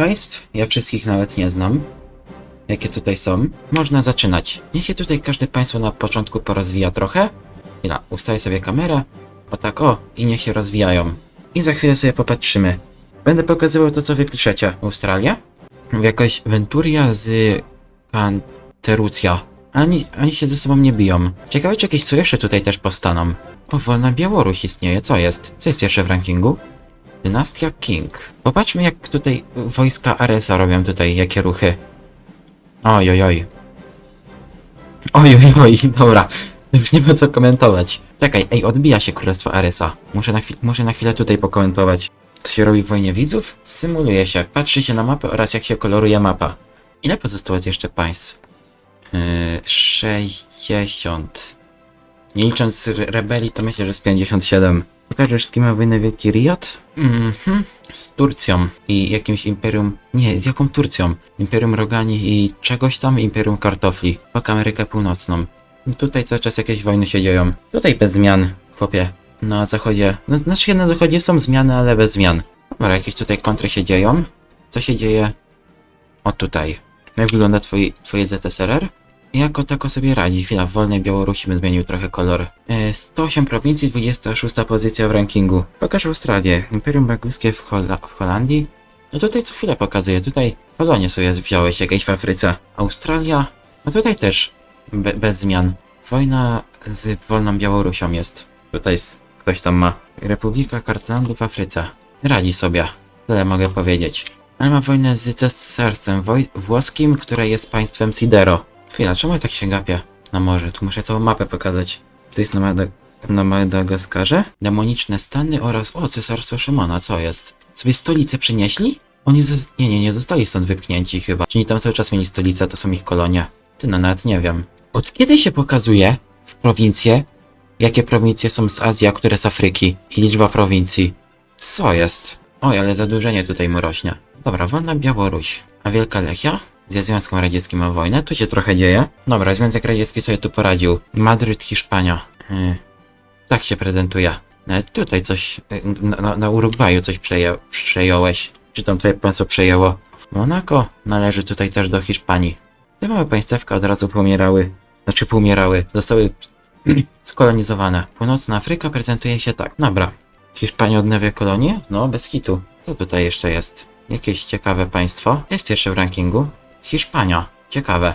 państw. Ja wszystkich nawet nie znam. Jakie tutaj są. Można zaczynać. Niech się tutaj każde państwo na początku porozwija trochę. Chwila, ustawię sobie kamerę. O tak, o. I niech się rozwijają. I za chwilę sobie popatrzymy. Będę pokazywał to, co wy piszecie. Australia? Jakoś Venturia z Canterucja. Ani, oni się ze sobą nie biją. Ciekawe, czy jakieś sojusze tutaj też powstaną. O, wolna Białoruś istnieje. Co jest? Co jest pierwsze w rankingu? Dynastia King. Popatrzmy, jak tutaj wojska Aresa robią tutaj, jakie ruchy. Oj, oj, oj. Oj, oj, oj, dobra. Już nie ma co komentować. Czekaj, ej, odbija się Królestwo Aresa. Muszę na, muszę na chwilę tutaj pokomentować. Co się robi w Wojnie Widzów? Symuluje się, patrzy się na mapę oraz jak się koloruje mapa. Ile pozostało jeszcze państw? Yy, 60. Nie licząc re- rebelii, to myślę, że z 57. Pokażesz z kim ma wojnę Wielki Riot? Mhm. Z Turcją i jakimś imperium. Nie, z jaką Turcją? Imperium Rogani i czegoś tam, Imperium Kartofli. Pak Amerykę Północną. I tutaj cały czas jakieś wojny się dzieją. Tutaj bez zmian, chłopie. Na zachodzie. No, znaczy na zachodzie są zmiany, ale bez zmian. Dobra, jakieś tutaj kontry się dzieją. Co się dzieje? O tutaj. Jak wygląda twoi, twoje ZSRR? Jako tako sobie radzi. Chwila, w wolnej Białorusi bym zmienił trochę kolor. E, 108 prowincji, 26 pozycja w rankingu. Pokaż Australię. Imperium Baguskie w, Hola w Holandii. No tutaj co chwilę pokazuję. Tutaj kolonie sobie wziąłeś jakieś w Afryce. Australia. No tutaj też be bez zmian. Wojna z wolną Białorusią jest. Tutaj ktoś tam ma. Republika Kartlandu w Afryce. Radzi sobie. Tyle mogę powiedzieć. Ale ma wojnę z cesarstwem włoskim, które jest państwem Sidero. Chwila, czemu ja tak się gapię na morze? Tu muszę całą mapę pokazać. To jest na, Madag na Madagaskarze? Demoniczne stany oraz... O, cesarstwo Szymona, co jest? Sobie stolicę przynieśli? Oni Nie, nie, nie zostali stąd wypchnięci chyba. Czyli tam cały czas mieli stolicę, to są ich kolonie. Ty, no nawet nie wiem. Od kiedy się pokazuje w prowincje, jakie prowincje są z Azji, a które z Afryki? I liczba prowincji. Co jest? Oj, ale zadłużenie tutaj mu rośnie. Dobra, wolna Białoruś. A Wielka Lechia? Ze Związkiem Radzieckim ma wojnę, tu się trochę dzieje. Dobra, Związek Radziecki sobie tu poradził. Madryt, Hiszpania. Yy, tak się prezentuje. Nawet tutaj coś, yy, na, na, na Urugwaju coś przeję, przejąłeś. Czy tam twoje państwo przejęło? Monako należy tutaj też do Hiszpanii. Te małe państewka od razu pomierały. Znaczy poumierały. Zostały skolonizowane. Północna Afryka prezentuje się tak. Dobra. Hiszpania odnawia kolonię? No, bez hitu. Co tutaj jeszcze jest? Jakieś ciekawe państwo. Jest pierwsze w rankingu. Hiszpania. Ciekawe.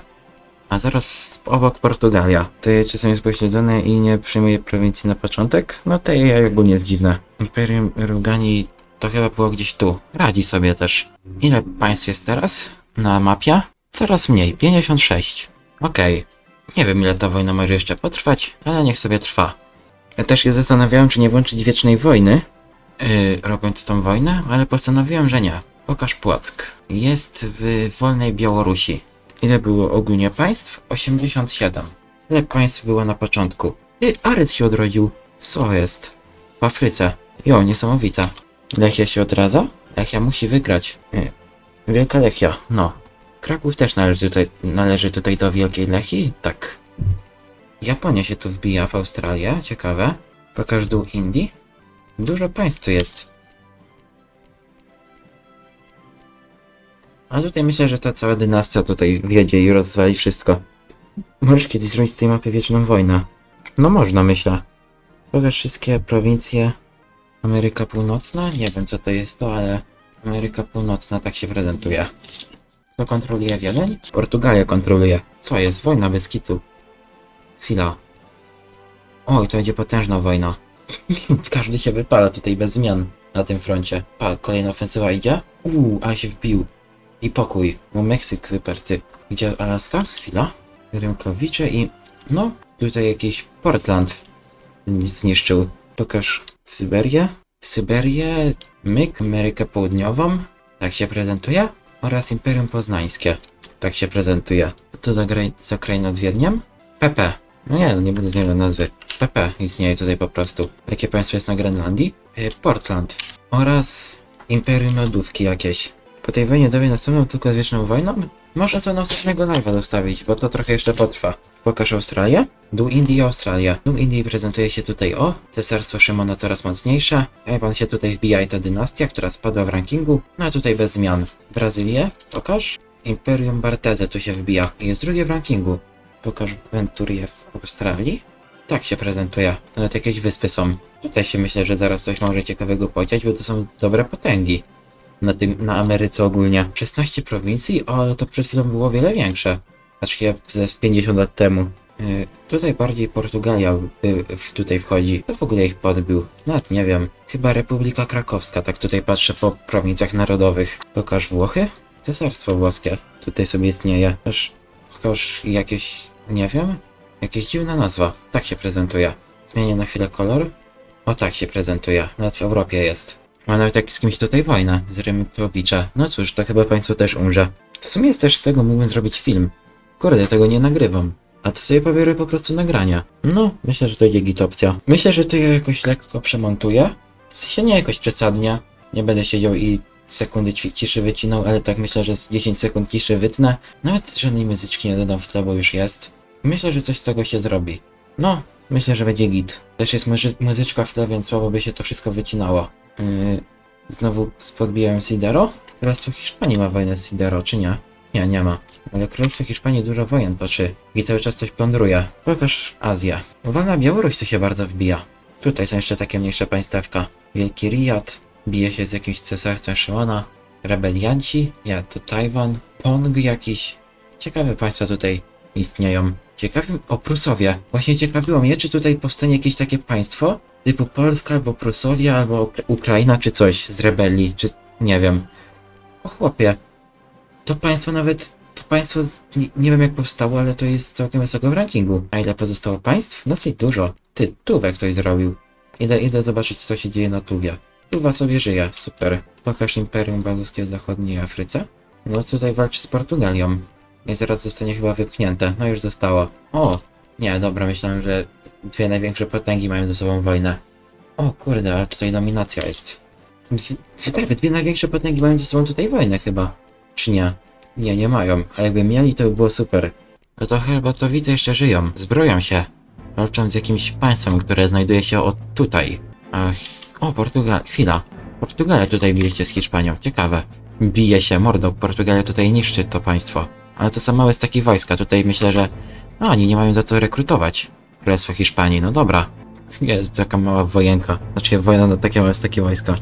A zaraz obok Portugalia. To je czasem jest pośledzone i nie przyjmuje prowincji na początek? No to je ogólnie jest dziwne. Imperium Rugani to chyba było gdzieś tu. Radzi sobie też. Ile państw jest teraz na mapie? Coraz mniej. 56. Okej. Nie wiem ile ta wojna może jeszcze potrwać, ale niech sobie trwa. Ja też się zastanawiałem, czy nie włączyć wiecznej wojny, yy, robiąc tą wojnę, ale postanowiłem, że nie. Pokaż Płock. Jest w wolnej Białorusi. Ile było ogólnie państw? 87. Ile państw było na początku? Ty, Arys się odrodził. Co jest? W Afryce. Jo, niesamowite. Lechia się odradza? Lechia musi wygrać. Yy, Wielka Lechia, no. Kraków też należy tutaj, należy tutaj do Wielkiej Lechii? Tak. Japonia się tu wbija w Australię, ciekawe. Pokaż dół Indii. Dużo państw tu jest. A tutaj myślę, że ta cała dynastia tutaj wjedzie i rozwali wszystko. Możesz kiedyś zrobić z tej mapy wieczną wojnę. No można, myślę. Pokaż wszystkie prowincje. Ameryka Północna? Nie wiem co to jest to, ale Ameryka Północna tak się prezentuje. Kto kontroluje Wiedeń? Portugalia kontroluje. Co jest? Wojna bez kitu. Chwila. Oj, to będzie potężna wojna. Każdy się wypala tutaj bez zmian na tym froncie. Pa, kolejna ofensywa idzie. Uuu, ale się wbił. I pokój. No Meksyk wyparty. Gdzie Alaska? Chwila. Rynkowicze i... No, tutaj jakiś Portland zniszczył. Pokaż Syberię. Syberię, Myk, Amerykę Południową. Tak się prezentuje. Oraz Imperium Poznańskie. Tak się prezentuje. Co za, graj, za kraj nad Wiedniem? PP. No nie, no nie będę zmieniał nazwy. PP istnieje tutaj po prostu. Jakie państwo jest na Grenlandii? E, Portland. Oraz Imperium Lodówki jakieś. Po tej wojnie dowie następną tylko z wieczną wojną? Można to następnego live'a dostawić, bo to trochę jeszcze potrwa. Pokaż Australię. Dół Indii Australia. Dół Indii prezentuje się tutaj o Cesarstwo Szymona coraz mocniejsze. Ewan się tutaj wbija i ta dynastia, która spadła w rankingu. No a tutaj bez zmian. Brazylię. Pokaż. Imperium Barteze tu się wbija. Jest drugie w rankingu. Pokaż Venturię w Australii. Tak się prezentuje. Nawet jakieś wyspy są. Tutaj się myślę, że zaraz coś może ciekawego podziać, bo to są dobre potęgi. Na tym, na Ameryce ogólnie. 16 prowincji, ale to przed chwilą było wiele większe. Znaczy ze 50 lat temu. Yy, tutaj bardziej Portugalia y, w, tutaj wchodzi. To w ogóle ich podbił. Nawet nie wiem. Chyba Republika Krakowska, tak tutaj patrzę po prowincjach narodowych. Pokaż Włochy? Cesarstwo włoskie. Tutaj sobie istnieje. Też pokaż jakieś, nie wiem, jakieś dziwna nazwa. Tak się prezentuje. Zmienię na chwilę kolor. O tak się prezentuje. Nawet w Europie jest. Ma nawet jak z kimś tutaj wojnę. Z Rymkowicza. No cóż, to chyba państwo też umrze. W sumie jest też z tego mógłbym zrobić film. Kurde, tego nie nagrywam. A to sobie pobiorę po prostu nagrania. No, myślę, że to będzie git opcja. Myślę, że to ja jakoś lekko przemontuję. W sensie nie jakoś przesadnie. Nie będę siedział i sekundy ci- ciszy wycinał, ale tak myślę, że z 10 sekund ciszy wytnę. Nawet żadnej muzyczki nie dodam w tle, bo już jest. Myślę, że coś z tego się zrobi. No, myślę, że będzie git. Też jest muzy- muzyczka w tle, więc słabo by się to wszystko wycinało. Yy, znowu podbijałem Sidero. Królestwo Hiszpanii ma wojnę z Sidero, czy nie? Nie, nie ma. Ale Królestwo Hiszpanii dużo wojen toczy i cały czas coś plądruje. Pokaż Azję. Wolna Białoruś tu się bardzo wbija. Tutaj są jeszcze takie mniejsze państewka. Wielki Rijad bije się z jakimś cesarstwem Szymona. Rebelianci, ja to Tajwan. Pong jakiś. Ciekawe państwa tutaj istnieją. Ciekawi o Prusowie. Właśnie ciekawiło mnie, czy tutaj powstanie jakieś takie państwo typu Polska albo Prusowia albo Ukra- Ukraina czy coś z rebelii, czy nie wiem. O chłopie, to państwo nawet, to państwo, z, nie, nie wiem jak powstało, ale to jest całkiem wysoko w rankingu. A ile pozostało państw? Dosyć dużo. Ty, Tuwę ktoś zrobił. Idę, idę zobaczyć co się dzieje na Tuwie. Tuwa sobie żyje, super. Pokaż Imperium Baguskie w zachodniej Afryce. No tutaj walczy z Portugalią. I zaraz zostanie chyba wypchnięte. No już zostało. O! Nie, dobra, myślałem, że dwie największe potęgi mają ze sobą wojnę. O kurde, ale tutaj dominacja jest. Dwie, dwie, tak, dwie największe potęgi mają ze sobą tutaj wojnę chyba. Czy nie? Nie, nie mają. A jakby mieli, to by było super. No to chyba to widzę jeszcze żyją. Zbroją się. Walczą z jakimś państwem, które znajduje się o tutaj. Ach, o, Portugalia. Chwila. Portugalia tutaj bije się z Hiszpanią. Ciekawe. Bije się, mordą. Portugalia tutaj niszczy to państwo. Ale to są małe staki wojska. Tutaj myślę, że... A, oni nie mają za co rekrutować. Królestwo Hiszpanii. No dobra. Jest taka mała wojenka. Znaczy wojna na takie małe staki wojska.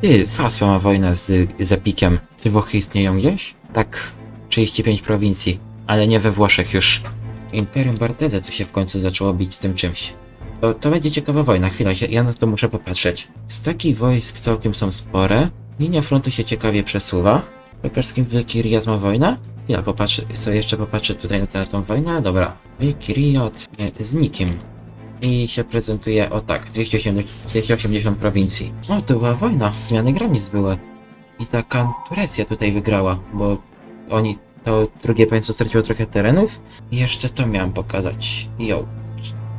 Ty, hasła ma wojnę z, z Epikiem. Czy Włochy istnieją gdzieś? Tak, 35 prowincji, ale nie we Włoszech już. Imperium Barteze tu się w końcu zaczęło bić z tym czymś. To, to będzie ciekawa wojna, chwila, ja na to muszę popatrzeć. Z takich wojsk całkiem są spore. Linia frontu się ciekawie przesuwa. Pokaż z kim Wielki Riyad ma wojnę? Ja popatrzę, sobie jeszcze popatrzę tutaj na tą wojnę, dobra. Nie, z nikim i się prezentuje o tak, 280, 280 prowincji. O, to była wojna, zmiany granic były. I taka Turecja tutaj wygrała, bo oni, to drugie państwo straciło trochę terenów. I jeszcze to miałem pokazać. Jo,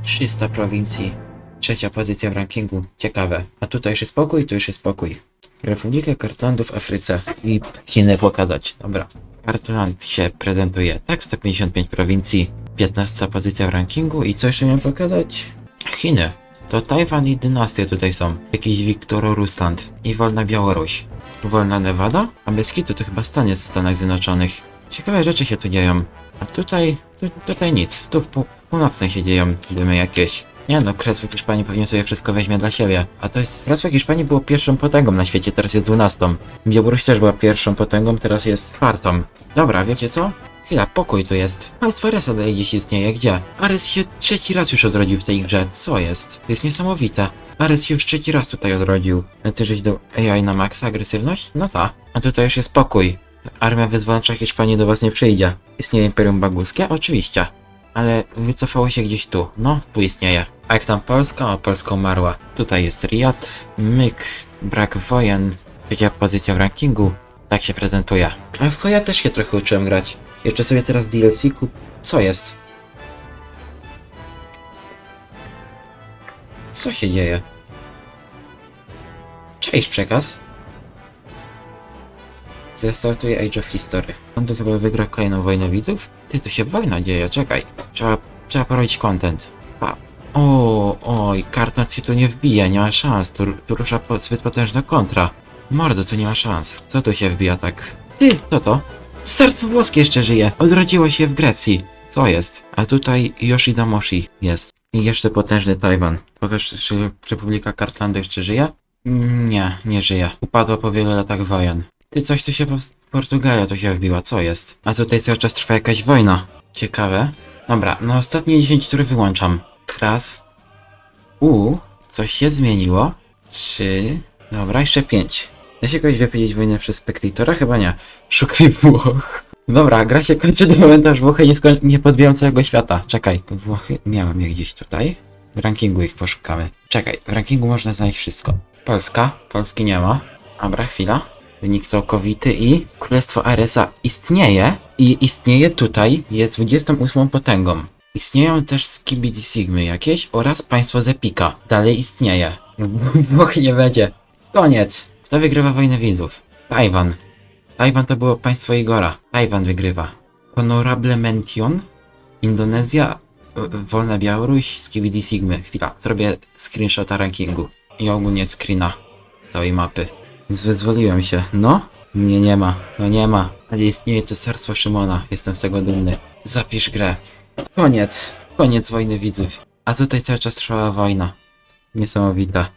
300 prowincji, trzecia pozycja w rankingu, ciekawe. A tutaj już jest spokój, tu jest spokój. Republikę Kartlandu w Afryce i Chiny pokazać, dobra. Kartland się prezentuje, tak, 155 prowincji, 15 pozycja w rankingu i co jeszcze miałem pokazać? Chiny. To Tajwan i dynastie tutaj są. Jakiś Wiktororusland i wolna Białoruś. Wolna Nevada? A Beskidu to chyba stan jest w Stanach Zjednoczonych. Ciekawe rzeczy się tu dzieją. A tutaj, tu, tutaj nic. Tu w pół, północnej się dzieją dymy jakieś. Nie no, Królestwo Hiszpanii pewnie sobie wszystko weźmie dla siebie. A to jest... Królestwo Hiszpanii było pierwszą potęgą na świecie, teraz jest dwunastą. Białoruś też była pierwszą potęgą, teraz jest czwartą. Dobra, wiecie co? Chwila, pokój tu jest. Państwo Resa dalej gdzieś istnieje, gdzie? Ares się trzeci raz już odrodził w tej grze, co jest? To jest niesamowite. Ares się już trzeci raz tutaj odrodził. Ty żeś do AI na maksa agresywność? No ta. A tutaj już jest pokój. Armia wyzwolnicza Hiszpanii do was nie przyjdzie. Istnieje Imperium Baguskie? Oczywiście. Ale wycofało się gdzieś tu. No, tu istnieje. A jak tam Polska? O, Polska umarła. Tutaj jest Riyad, Myk, brak wojen, trzecia pozycja w rankingu. Tak się prezentuje. A w Hoja też się trochę uczyłem grać. Jeszcze sobie teraz DLC kup... Co jest? Co się dzieje? Cześć przekaz. Zrestartuję Age of History. On tu chyba wygra kolejną wojnę widzów? Ty, tu się wojna dzieje, czekaj. Trzeba, trzeba porobić content. Pa. O, oj, Kartnot się tu nie wbija, nie ma szans. Tu, tu rusza po, zbyt potężna kontra. Mordo, tu nie ma szans. Co tu się wbija tak? Ty, co to? Serce włoskie jeszcze żyje. Odrodziło się w Grecji. Co jest? A tutaj Yoshida Moshi jest. I jeszcze potężny Tajwan. Pokaż, czy Republika Kartlandu jeszcze żyje? Nie, nie żyje. Upadła po wielu latach wojen. Ty, coś tu się... po- Portugalia tu się wbiła, co jest? A tutaj cały czas trwa jakaś wojna. Ciekawe. Dobra, no ostatnie 10, które wyłączam. Raz. U, coś się zmieniło. Trzy. Dobra, jeszcze pięć. Da się jakoś wypowiedzieć wojnę przez spektatora? Chyba nie. Szukaj Włoch. Dobra, gra się kończy do momentu, aż Włochy nie, nie podbiją całego świata. Czekaj, Włochy miałem je gdzieś tutaj. W rankingu ich poszukamy. Czekaj, w rankingu można znaleźć wszystko. Polska, Polski nie ma. Dobra, chwila. Wynik całkowity i Królestwo RSA istnieje i istnieje tutaj, jest 28 potęgą. Istnieją też Skibidi Sigmy jakieś oraz państwo Zepika. Dalej istnieje. Włochy nie będzie. Koniec. Kto wygrywa wojnę widzów? Tajwan. Tajwan to było państwo Igora. Tajwan wygrywa. Honorable Mention. Indonezja. Wolna Białoruś. Skibidi Sigmy. Chwila. Zrobię screenshota rankingu. I ogólnie screena całej mapy. Więc wyzwoliłem się. No? Mnie nie ma. No nie ma. Ale istnieje cesarstwo Szymona. Jestem z tego dumny. Zapisz grę. Koniec. Koniec wojny widzów. A tutaj cały czas trwała wojna. Niesamowita.